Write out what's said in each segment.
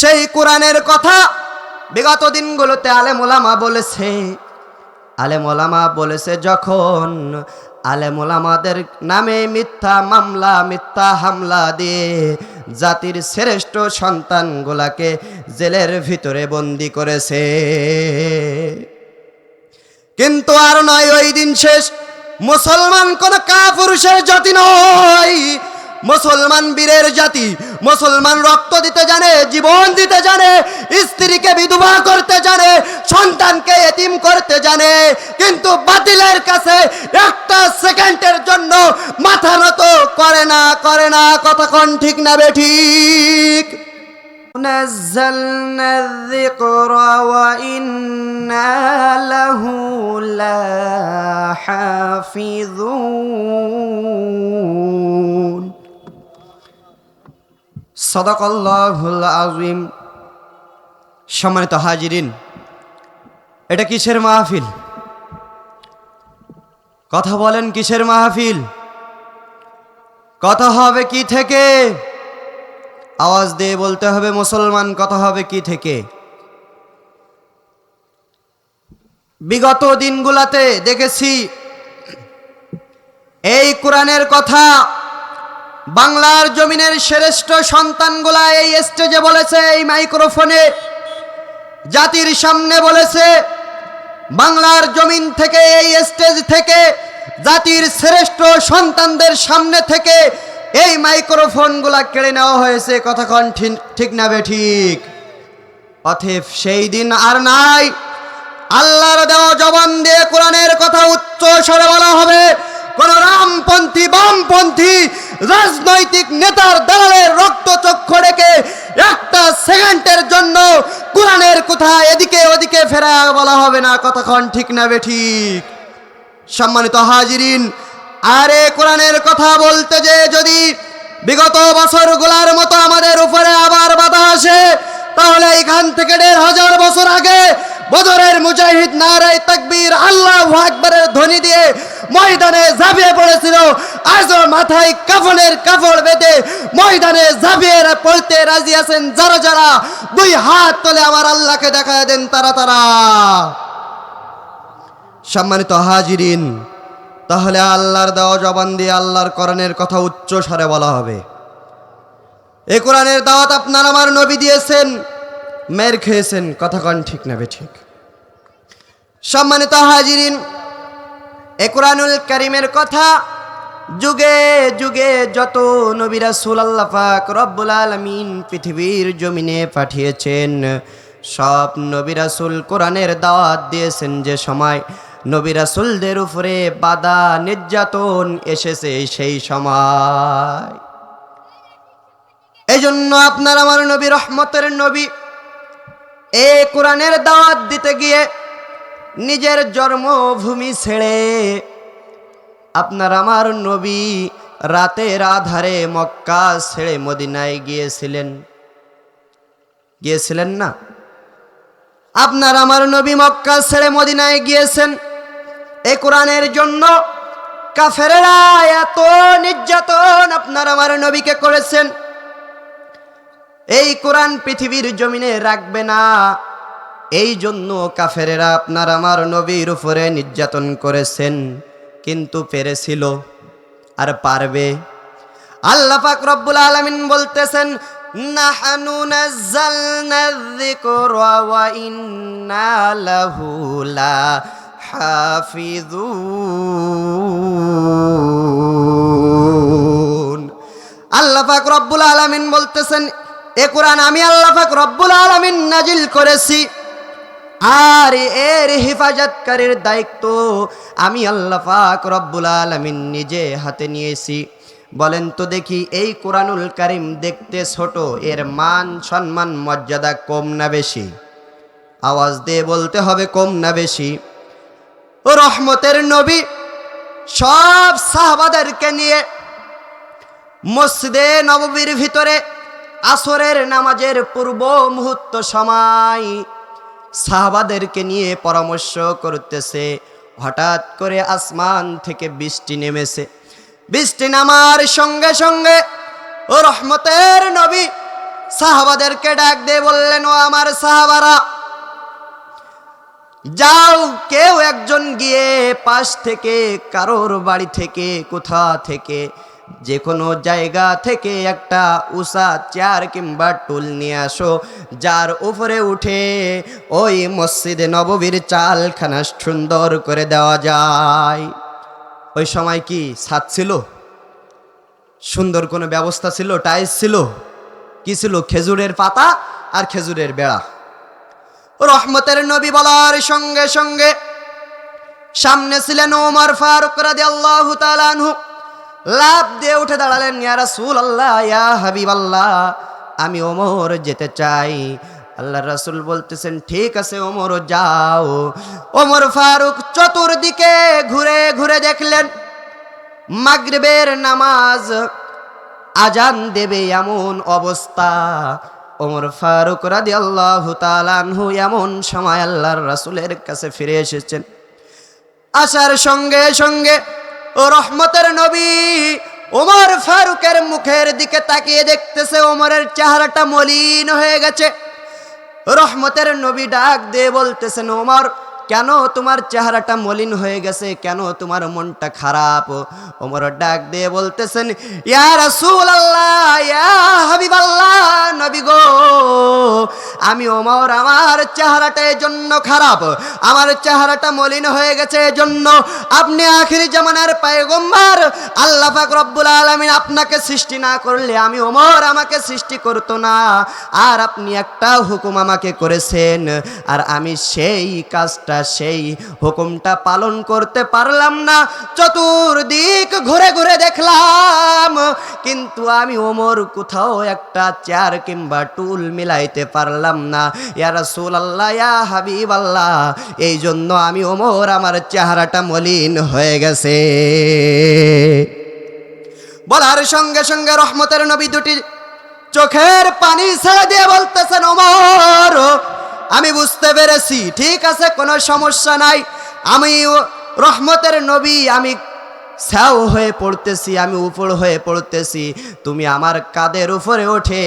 সেই কোরআনের কথা বিগত দিনগুলোতে আলেমোলামা বলেছে। আলেমোলামা বলেছে যখন আলেমোলামাদের নামে মিথ্যা মামলা, মিথ্যা হামলা দিয়ে জাতির শ্রেষ্ঠ সন্তানগুলাকে জেলের ভিতরে বন্দি করেছে। কিন্তু আর নয়, ওই দিন শেষ। মুসলমান কোন কাপুরুষের জাতি নয়। মুসলমান বীরের জাতি মুসলমান রক্ত দিতে জানে জীবন দিতে জানে স্ত্রীকে বিধবা করতে জানে সন্তানকে এতিম করতে জানে কিন্তু বাতিলের কাছে একটা সেকেন্ডের জন্য মাথা নত করে না করে না কতক্ষণ ঠিক না বে ঠিক نزلنا الذكر وإنا له لحافظون সদাকল্লাহুল আজিম সম্মানিত হাজিরিন, এটা কিসের মাহফিল? কথা বলেন কিসের মাহফিল? কথা হবে কি থেকে? আওয়াজ দিয়ে বলতে হবে মুসলমান, কথা হবে কি থেকে? বিগত দিনগুলাতে দেখেছি, এই কোরআনের কথা বাংলার জমিনের শ্রেষ্ঠ সন্তানগুলা এই স্টেজে বলেছে, এই মাইক্রোফোনে জাতির সামনে বলেছে, বাংলার জমিন থেকে, এই স্টেজ থেকে, জাতির শ্রেষ্ঠ সন্তানদের সামনে থেকে এই মাইক্রোফোনগুলা কেড়ে নেওয়া হয়েছে। কতক্ষণ ঠিক- না ঠিক? অথেব সেই দিন আর নাই। আল্লাহর দেওয়া জবান দিয়ে কোরআনের কথা উচ্চ স্বরে বলা হবে। কোন রামপন্থী, বামপন্থী রাজনৈতিক নেতার দালালের রক্ত চক্ষু রেখে একটা সেকেন্ডের জন্য কোরআনের কথা এদিকে ওদিকে ফেরা বলা হবে না, কতক্ষণ ঠিক না বে ঠিক? সম্মানিত হাজিরিন, আরে কোরআনের কথা বলতে যে যদি বিগত বছরগুলার মতো আমাদের উপরে আবার বাধা আসে, তাহলে এখান থেকে দেড় হাজার বছর আগে বদরের মুজাহিদ নারাই তাকবীর আল্লাহ আকবরের ধ্বনি দিয়ে ময়দানে ঝাঁপিয়ে পড়েছিল। আজও মাথায় কাফনের কাপড় বেঁধে ময়দানে ঝাঁপিয়ে পড়তে রাজি আছেন যারা যারা। দুই হাত তোলে আমার আল্লাহকে দেখা দেন তারা তারা। সম্মানিত হাজিরিন, তাহলে আল্লাহর দেওয়া জবান দিয়ে আল্লাহর কোরআনের কথা উচ্চ স্বরে বলা হবে। এ কোরআনের দাওয়াত আপনার আমার নবী দিয়েছেন। মের খেয়েছেন, কথা কন ঠিক না ঠিক। সম্মানিত হাজিরিন, এ কোরআনুল করিমের কথা যুগে যুগে যত নবীরা সুলাল্লাহ পাক রব্বুল আলমিন পৃথিবীর জমিনে পাঠিয়েছেন, সব নবী রাসূল কোরআনের দাওয়াত দিয়েছেন যে সময় নবী রাসূলদের উপরে বাধা নির্যাতন এসেছে, সেই সময়। এই জন্য আপনার আমার নবী রহমতের নবী এ কোরআনের দাওয়াত দিতে গিয়ে নিজের জন্মভূমি ছেড়ে আপনার আমার নবী রাতের আধারে মক্কা ছেড়ে মদিনায় গিয়েছিলেন। গিয়েছিলেন না? আপনার আমার নবী মক্কা ছেড়ে মদিনায় গিয়েছেন। এ কোরআনের জন্য কাফেরেরা এত নির্যাতন আপনার আমার নবীকে করেছেন। এই কোরআন পৃথিবীর জমিনে রাখবে না। এই জন্য কাফেরেরা আপনার আমার নবীর উপরে নির্যাতন করেছেন, কিন্তু পেরেছিল আর পারবে। আল্লাহ পাক রব্বুল আলামিন বলতেছেন, নাহানু নাযালনা আল্লাহ পাক রব্বুল আলামিন বলতেছেন এ কোরআন আমি আল্লাহ পাক রব্বুল আলামিন নাজিল করেছি। আর এর হেফাজতকারীর দায়িত্ব আমি আল্লাহ পাক রব্বুল আলামিন নিজে হাতে নিয়েছি। বলেন তো দেখি, এই কোরআনুল কারিম দেখতে ছোট, এর মান, সম্মান, মর্যাদা কম না বেশি? আওয়াজ দিয়ে বলতে হবে কম না বেশি। ও রহমতের নবী, সব সাহাবাদেরকে নিয়ে মসজিদে নববীর ভিতরে আসরের নামাজের পূর্ব মুহূর্ত সময় সাহাবাদেরকে নিয়ে পরামর্শ করতেছে। হঠাৎ করে আসমান থেকে বৃষ্টি নেমেছে। বৃষ্টি নামার সঙ্গে সঙ্গে ও রহমতের নবী সাহাবাদেরকে ডাক দিয়ে বললেন, ও আমার সাহাবারা, যাও, কেউ একজন গিয়ে পাশ থেকে, কারোর বাড়ি থেকে, কোথা থেকে যে কোনো জায়গা থেকে একটা উষা চেয়ার কিংবা টুল নিয়ে আসো, যার উপরে উঠে ওই মসজিদে নববীর চালখানা সুন্দর করে দেওয়া যায়। ওই সময় কি ছাদ ছিল? সুন্দর কোনো ব্যবস্থা ছিল? টাইস ছিল? কি ছিল? খেজুরের পাতা আর খেজুরের বেড়া। রহমতের নবী বলার সঙ্গে সঙ্গে সামনে ছিলেন ওমর ফারুক রাদি আল্লাহ তালানহু লাভ দিয়ে উঠে দাঁড়ালেন, ইয়া রাসূল আল্লাহ ইয়া হাবিব আল্লাহ আমি ওমর যেতে চাই। আল্লাহ রাসূল বলতেছেন, ঠিক আছে ওমর, যাও। ওমর ফারুক চতুর্দিকে ঘুরে ঘুরে দেখলেন, মাগরিবের নামাজ আজান দেবে এমন অবস্থা। ওমর ফারুক রাদি আল্লাহ তালানহু এমন সময় আল্লাহর রাসুলের কাছে ফিরে এসেছেন। আসার সঙ্গে সঙ্গে রহমতের নবী, ওমর ফারুকের মুখের দিকে তাকিয়ে দেখতেছে ওমরের চেহারাটা মলিন হয়ে গেছে। রহমতের নবী ডাক দিয়ে বলতেছেন, ওমর কেন তোমার চেহারাটা মলিন হয়ে গেছে? কেন তোমার মনটা খারাপ? ওমর ডাক দিয়ে বলতেছেন, ইয়া রাসূলুল্লাহ, ইয়া হাবিবাল্লাহ, নবী গো, আমি ওমর, আমার চেহারাটা এই জন্য খারাপ। আমার চেহারাটা মলিন হয়ে গেছে এই জন্য আপনি আখিরি জামানার পায়গম্বর, আল্লাহ পাক রব্বুল আলামিন আপনাকে সৃষ্টি না করলে আমি ওমর আমাকে সৃষ্টি করতো না। আর আপনি একটা হুকুম আমাকে করেছেন, আর আমি সেই কাজটা সেই হুকুমটা পালন করতে পারলাম না। চতুর্দিক ঘুরে ঘুরে দেখলাম, কিন্তু আমি ওমর কোথাও একটা চেয়ার কিংবা টুল মিলাইতে পারলাম না। ইয়া আল্লাহ ইয়া হাবিব আল্লাহ এই জন্য আমি ওমর আমার চেহারাটা মলিন হয়ে গেছে। বলার সঙ্গে সঙ্গে রহমতের নবী দুটি চোখের পানি ছেড়ে দিয়ে বলতেছেন, ওমর আমি বুঝতে পেরেছি ঠিক আছে কোনো সমস্যা নাই। আমি রহমতের নবী আমি স্যাও হয়ে পড়তেছি, আমি উপর হয়ে পড়তেছি। তুমি আমার কাদের উপরে ওঠে,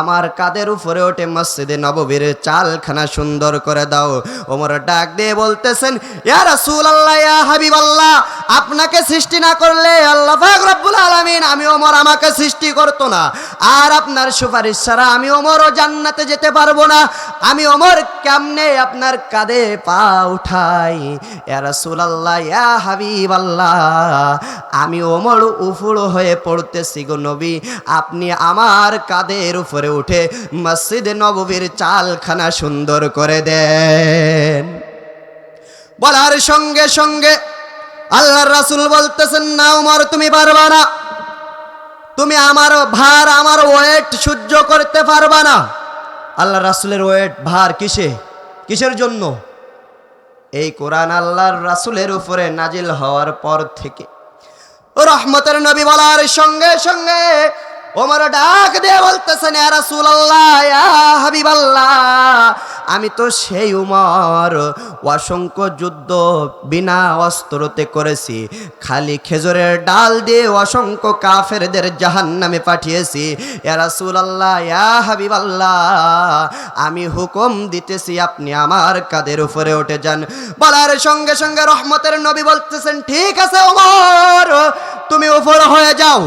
আমার কাদের উপরে ওঠে মসজিদে নববীর চালখানা সুন্দর করে দাও। ওমর ডাক দিয়ে বলতেছেন, ইয়া রাসূলুল্লাহ, ইয়া হাবিবাল্লাহ, আপনাকে সৃষ্টি না করলে আল্লাহ রব্বুল আলামিন, আমি ওমর আমাকে সৃষ্টি করতো না। আর আপনার সুপারিশ ছাড়া আমি ওমরও জান্নাতে যেতে পারব না। আমি ওমর কেমনে আপনার কাঁধে পা উঠাই? ইয়া রাসূলুল্লাহ, ইয়া হাবিবাল্লাহ। আমি ওমর উফুড় হয়ে পড়তেছি গো নবী। আপনি আমার কাঁধের উপরে উঠে মসজিদে নববীর চালখানা সুন্দর করে দেন। বলার সঙ্গে সঙ্গে আল্লাহর রাসূল বলতেছেন, না উমর তুমি পারবা না। তুমি আমার ভার, আমার ওয়েট সহ্য করতে পারবা না। আল্লাহ রাসূলের ওয়েট, ভার কিসে? কিসের জন্য? এই কোরআন আল্লাহর রাসুলের উপরে নাজিল হওয়ার পর থেকে রহমতের নবী বলার সঙ্গে সঙ্গে ওমর ডাক দিয়ে বলতেছেন হাবিবাল্লাহ আমি তো সেই উমর। অসংখ্য যুদ্ধ বিনা অস্ত্রতে করেছি। খালি খেজুরের ডাল দিয়ে অসংখ্য কাফেরদের জাহান্নামে পাঠিয়েছি। ইয়া রাসূলুল্লাহ, ইয়া হাবিবাল্লাহ, আমি হুকুম দিতেছি আপনি আমার কাদের উপরে উঠে যান। বলার সঙ্গে সঙ্গে রহমতের নবী বলতেছেন, ঠিক আছে ওমর তুমি উপরে হয়ে যাও।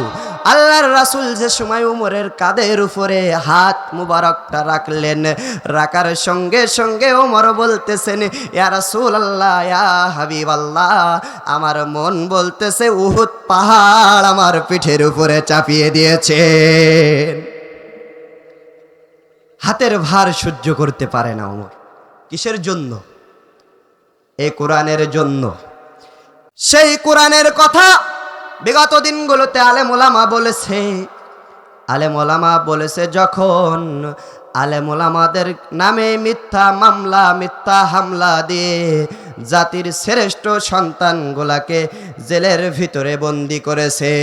আল্লাহর রাসুল যে সময় উমরের কাদের উপরে হাত মুবারকটা রাখলেন, রাখার সঙ্গে সঙ্গে ওমর বলতেছেন, ইয়া রাসুল আল্লাহ ইয়া হাবিব আল্লাহ আমার মন বলতেছে, উহুদ পাহাড় আমার পিঠের উপরে চাপিয়ে দিয়েছেন। হাতের ভার সহ্য করতে পারে না ওমর কিসের জন্য? এ কোরআনের জন্য। সেই কোরআনের কথা বিগত দিনগুলোতে আলেম ওলামা বলেছে আলেম ওলামা বলেছে যখন আলেম ওলামাদের নামে মিথ্যা মামলা, মিথ্যা হামলা দিয়ে জাতির শ্রেষ্ঠ সন্তানগুলাকে জেলের ভিতরে বন্দি করেছে।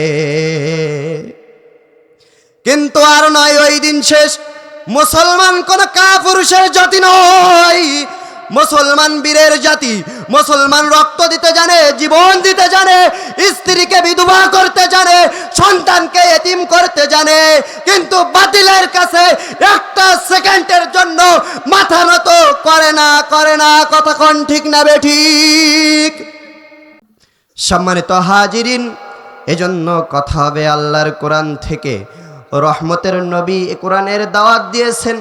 কিন্তু আর নয়, ওই দিন শেষ। মুসলমান কোন কাপুরুষের জাতি নয়। মুসলমান বীরের জাতি, মুসলমান রক্ত দিতে জানে, জীবন দিতে জানে, স্ত্রীকে বিধবা করতে জানে, সন্তানকে এতিম করতে জানে, কিন্তু বাতিলের কাছে একটা সেকেন্ডের জন্য মাথা নত করে না করে না কোন ঠিক না বে ঠিক। সম্মানিত হাজিরিন, এজন্য কথা হবে আল্লাহর কোরআন থেকে। রহমতের নবী কোরআনের দাওয়াত দিয়েছেন।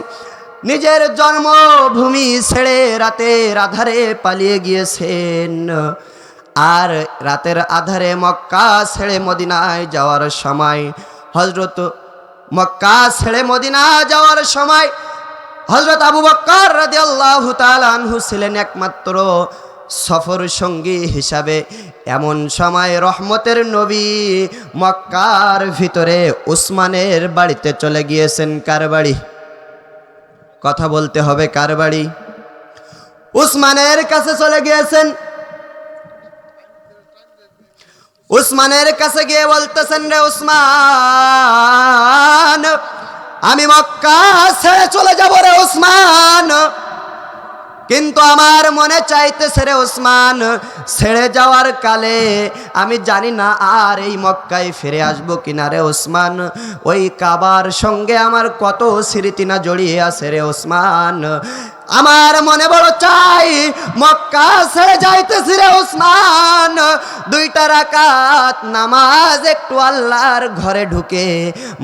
নিজের জন্মভূমি ছেড়ে রাতের আধারে পালিয়ে গিয়েছেন। আর রাতের আধারে মক্কা ছেড়ে মদিনায় যাওয়ার সময় হজরত মক্কা ছেড়ে মদিনা যাওয়ার সময় হজরত আবু বক্কর রাদিয়াল্লাহু তাআলা আনহু ছিলেন একমাত্র সফর সঙ্গী হিসাবে। এমন সময় রহমতের নবী মক্কার ভিতরে উসমানের বাড়িতে চলে গিয়েছেন কার বাড়ি কথা বলতে হবে কার বাড়ি? উসমানের কাছে চলে গিয়েছেন। উসমানের কাছে গিয়ে বলতেছেন, রে উসমান, আমি মক্কা ছেড়ে চলে যাব রে উসমান। কিন্তু আমার মনে চাইতে রে ওসমান, ছেড়ে যাওয়ার কালে আমি জানি না আর এই মক্কায় ফিরে আসব কিনা রে ওসমান। ওই কাবার সঙ্গে আমার কত স্মৃতি না জড়িয়ে আছে রে ওসমান। আমার মনে বড় চাই, মক্কা ছেড়ে যাইতেছি রে উসমান। দুইটা রাকাত নামাজ একটু আল্লাহর ঘরে ঢুকে,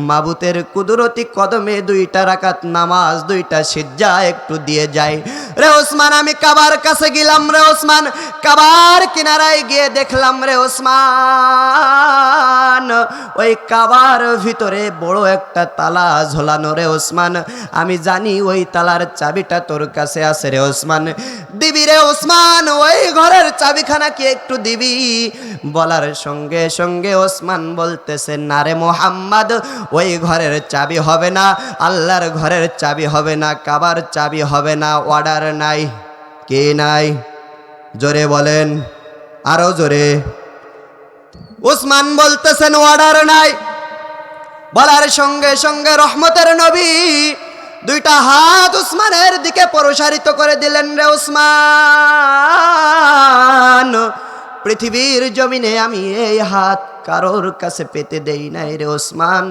মাবুতের কুদরতি কদমে দুইটা রাকাত নামাজ, দুইটা সিজ্জা একটু দিয়ে যায় রে ওসমান আমি কাবার কাছে গেলাম রে ওসমান কাবার কিনারায় গিয়ে দেখলাম রে ওসমান ওই কাবার ভিতরে বড় একটা তালা ঝোলানো রে ওসমান আমি জানি ওই তালার চাবিটা তোর কাছে আছে রে ওসমান। দিবি রে ওসমান, ওই ঘরের চাবিখানা কি একটু দিবি? বলার সঙ্গে সঙ্গে ওসমান বলতেছে, না রে মোহাম্মদ, ওই ঘরের চাবি হবে না, আল্লাহর ঘরের চাবি হবে না, কাবার চাবি হবে না, অর্ডার নাই। কে নাই? জোরে বলেন, আরও জোরে। ওসমান বলতেছেন, অর্ডার নাই। বলার সঙ্গে সঙ্গে রহমতের নবী দুইটা হাত উসমানের দিকে প্রসারিত করে দিলেন রে উসমান। পৃথিবীর জমিনে আমি এই হাত কারোর কাছে পেতে দেই নাই রে ওসমান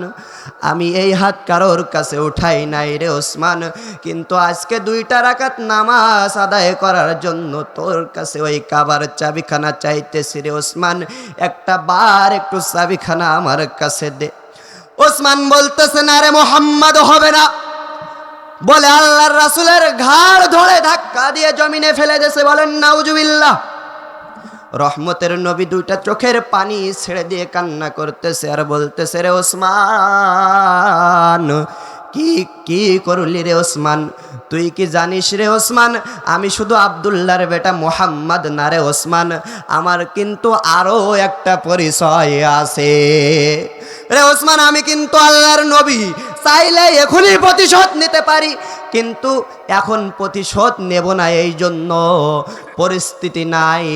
আমি এই হাত কারোর কাছে উঠাই নাই রে ওসমান কিন্তু আজকে দুইটা রাকাত নামাজ আদায় করার জন্য তোর কাছে ওই কাবার চাবিখানা চাইতেছি রে ওসমান একটা বার একটু চাবিখানা আমার কাছে দে। ওসমান বলতেছে, না রে মোহাম্মদ, হবে না। বলে, আল্লাহর রাসুলের ঘাড় ধরে ধাক্কা দিয়ে জমিনে ফেলে দেছে। বলেন, নাউজুবিল্লাহ। রহমতের নবী দুইটা চোখের পানি ছেড়ে দিয়ে কান্না করতেছে আর বলতেছে, রে ওসমান, কি কি করলি রে ওসমান? তুই কি জানিস রে ওসমান, আমি শুধু আবদুল্লাহর বেটা মোহাম্মদ না রে ওসমান, আমার কিন্তু আরও একটা পরিচয় আছে। রে ওসমান, আমি কিন্তু আল্লাহর নবী চাইলে এখনই প্রতিশোধ নিতে পারি, কিন্তু এখন প্রতিশোধ নেব না এই জন্য পরিস্থিতি নাই,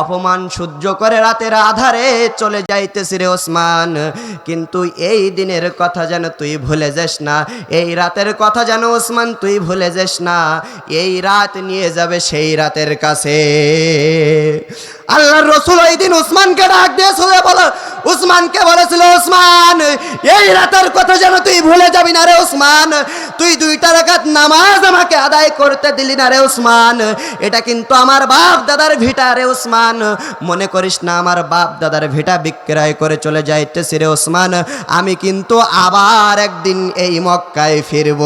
অপমান সহ্য করে রাতের আধারে চলে যাইতেছি রে ওসমান। কিন্তু এই দিনের কথা যেন তুই ভুলে যাস না, এই রাতের কথা যেন ওসমান তুই ভুলে যাস না, এই রাত নিয়ে যাবে সেই রাতের কাছে। আল্লাহর রসুল ওই দিন উসমানকে ডাক দিয়েছিল বলো উসমানকে বলেছিল, উসমান, এই রাতের কথা যেন তুই ভুলে যাবি না রে উসমান। তুই দুইটা রাকাত নামাজ আমাকে আদায় করতে দিলি না রে উসমান। এটা কিন্তু আমার বাপ দাদার ভিটা রে উসমান। মনে করিস না, আমার বাপ দাদার ভিটা বিক্রয় করে চলে যাইতেছি রে উসমান। আমি কিন্তু আবার একদিন এই মক্কায় ফিরব।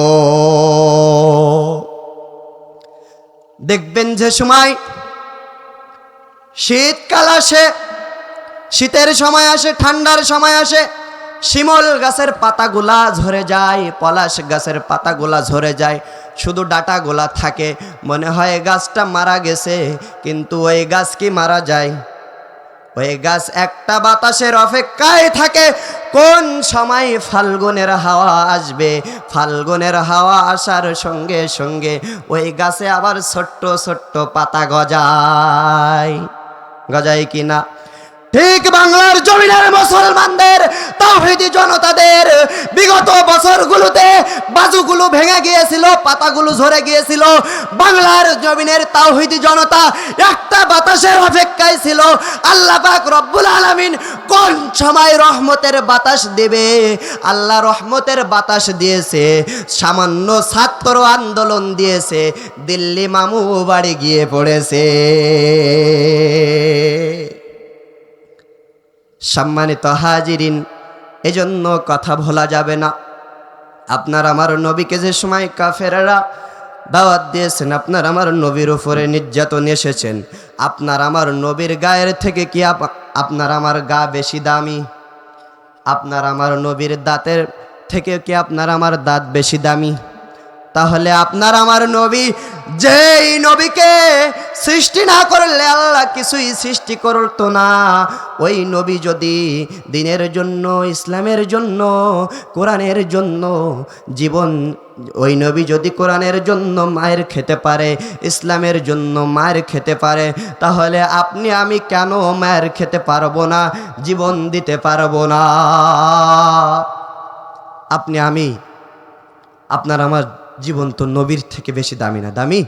দেখবেন যে সময় শীতকাল আসে শীতের সময় আসে, ঠান্ডার সময় আসে, শিমল গাছের পাতাগুলা ঝরে যায়, পলাশ গাছের পাতাগুলা ঝরে যায়, শুধু ডাটাগুলা থাকে। মনে হয় গাছটা মারা গেছে, কিন্তু ওই গাছ কি মারা যায়? ওই গাছ একটা বাতাসের অপেক্ষায় থাকে, কোন সময় ফাল্গুনের হাওয়া আসবে? ফাল্গুনের হাওয়া আসার সঙ্গে সঙ্গে ওই গাছে আবার ছোট্ট ছোট্ট পাতা গজায়। গজায় কি না? ঠিক বাংলার জমিনের মুসলমানদের তাওহীদি জনতাদের, বিগত বছরগুলোতে বাজুগুলো ভেঙে গিয়েছিল, পাতাগুলো ঝরে গিয়েছিল। বাংলার জমিনের তাওহীদি জনতা একটা বাতাসের অপেক্ষায় ছিল। আল্লাহ পাক রব্বুল আলামিন কোন সময় রহমতের বাতাস দেবে? আল্লাহ রহমতের বাতাস দিয়েছে, সামান্য ছাত্র আন্দোলন দিয়েছে, দিল্লি মামু বাড়ি গিয়ে পড়েছে। সম্মানিত হাজিরিন, এজন্য কথা ভোলা যাবে না। আপনার আমার নবীকে যে সময় কাফেরারা দাওয়াত দিয়েছেন, আপনার আমার নবীর উপরে নির্যাতন এসেছেন। আপনার আমার নবীর গায়ের থেকে কি আপ- আপনার আমার গা বেশি দামি? আপনার আমার নবীর দাঁতের থেকে কি আপনার আমার দাঁত বেশি দামি? তাহলে আপনার আমার নবী, যেই নবীকে সৃষ্টি না করলে আল্লাহ কিছুই সৃষ্টি করতো না। ওই নবী যদি দিনের জন্য, ইসলামের জন্য, কোরআনের জন্য জীবন, ওই নবী যদি কোরআনের জন্য মায়ের খেতে পারে, ইসলামের জন্য মায়ের খেতে পারে, তাহলে আপনি, আমি কেন মায়ের খেতে পারব না, জীবন দিতে পারব না? আপনি, আমি, আপনার আমার জীবন তো নবীর থেকে বেশি দামি না, দামি?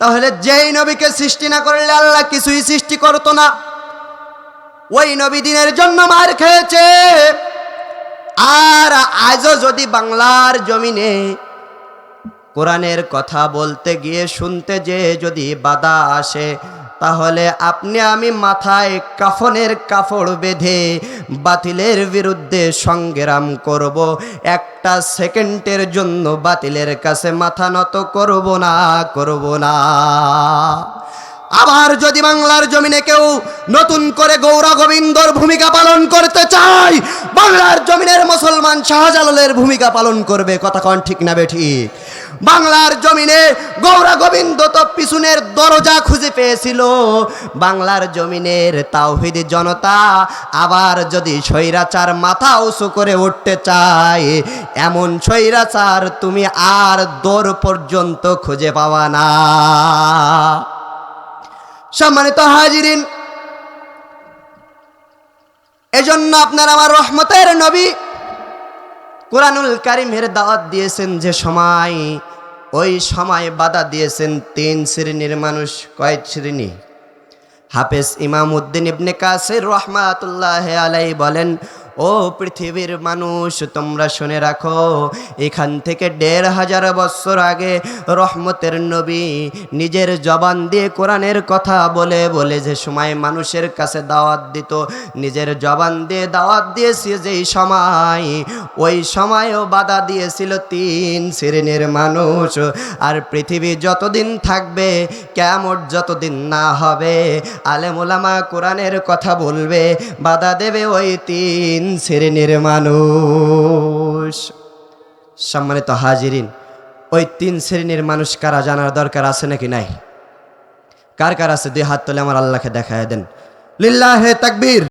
তাহলে যেই নবীকে সৃষ্টি না করলে আল্লাহ কিছুই সৃষ্টি করতো না। ওই নবী দিনের জন্য মার খেয়েছে। আর আজও যদি বাংলার জমিনে কোরআনের কথা বলতে গিয়ে শুনতে যে যদি বাধা আসে তাহলে আপনি আমি মাথায় কাফনের কাপড় বেঁধে বাতিলের বিরুদ্ধে সংগ্রাম করব। একটা সেকেন্ডের জন্য বাতিলের কাছে মাথা নত করব না করব না। আবার যদি বাংলার জমিনে কেউ নতুন করে গৌরা গোবিন্দর ভূমিকা পালন করতে চায়, বাংলার জমিনের মুসলমান শাহজালালের ভূমিকা পালন করবে, কথা কন ঠিক না বেঠিক বাংলার জমিনে গৌরা গোবিন্দ তো পিছনের দরজা খুঁজে পেয়েছিল। বাংলার জমিনের তাওহিদ জনতা আবার যদি স্বৈরাচার মাথা উঁচু করে উঠতে চায়, এমন স্বৈরাচার তুমি আর দৌড় পর্যন্ত খুঁজে পাওয়া না। সম্মানিত হাজিরিন, এজন্য আপনার আমার রহমতের নবী কোরআনুল কারিমের দাওয়াত দিয়েছেন যে সময়, ওই সময় বাধা দিয়েছেন তিন শ্রেণির মানুষ কয়েক শ্রেণি? হাফেজ ইমাম উদ্দিন ইবনে কাসির রহমাতুল্লাহ আলাই বলেন ও পৃথিবীর মানুষ, তোমরা শুনে রাখো, এখান থেকে দেড় হাজার বছর আগে রহমতের নবী নিজের জবান দিয়ে কোরআনের কথা বলে বলে যে সময় মানুষের কাছে দাওয়াত দিত, নিজের জবান দিয়ে দাওয়াত দিয়েছে যেই সময়, ওই সময়ও বাধা দিয়েছিল তিন শ্রেণির মানুষ। আর পৃথিবী যতদিন থাকবে কেমন যতদিন না হবে, আলেমুলামা কোরআনের কথা বলবে, বাধা দেবে ওই তিন শ্রেণির মানুষ সম্মানিত হাজিরিন, ওই তিন শ্রেণির মানুষ কারা জানার দরকার আছে নাকি নাই? কার কার আছে? দুই হাত তুলে আমার আল্লাহকে দেখায় দেন। লিল্লাহে তাকবীর।